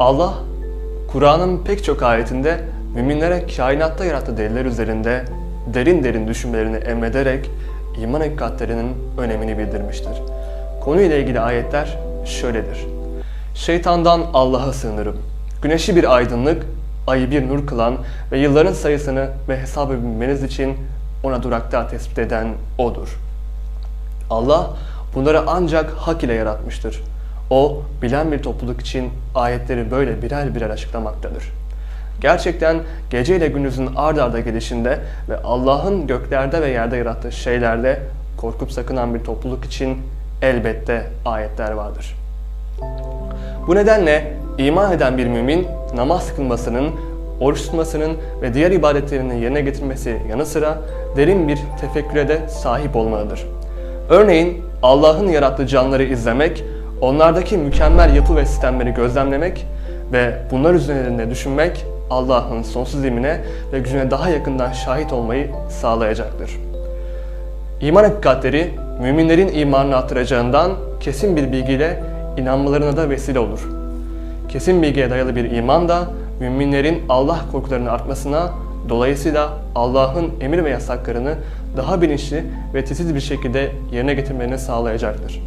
Allah, Kur'an'ın pek çok ayetinde müminlere kainatta yarattığı deliller üzerinde derin derin düşünmelerini emrederek iman hakikatlerinin önemini bildirmiştir. Konuyla ilgili ayetler şöyledir. Şeytandan Allah'a sığınırım. Güneşi bir aydınlık, ayı bir nur kılan ve yılların sayısını ve hesabı bilmeniz için ona durakta tespit eden O'dur. Allah bunları ancak hak ile yaratmıştır. O, bilen bir topluluk için ayetleri böyle birer birer açıklamaktadır. Gerçekten gece ile gündüzün ard arda gelişinde ve Allah'ın göklerde ve yerde yarattığı şeylerde korkup sakınan bir topluluk için elbette ayetler vardır. Bu nedenle iman eden bir mümin namaz kılmasının, oruç tutmasının ve diğer ibadetlerini yerine getirmesi yanı sıra derin bir tefekküre de sahip olmalıdır. Örneğin Allah'ın yarattığı canlıları izlemek, onlardaki mükemmel yapı ve sistemleri gözlemlemek ve bunlar üzerinde düşünmek Allah'ın sonsuz ilmine ve gücüne daha yakından şahit olmayı sağlayacaktır. İman hakikatleri müminlerin imanını artıracağından kesin bir bilgiyle inanmalarına da vesile olur. Kesin bilgiye dayalı bir iman da müminlerin Allah korkularının artmasına, dolayısıyla Allah'ın emir ve yasaklarını daha bilinçli ve titiz bir şekilde yerine getirmelerini sağlayacaktır.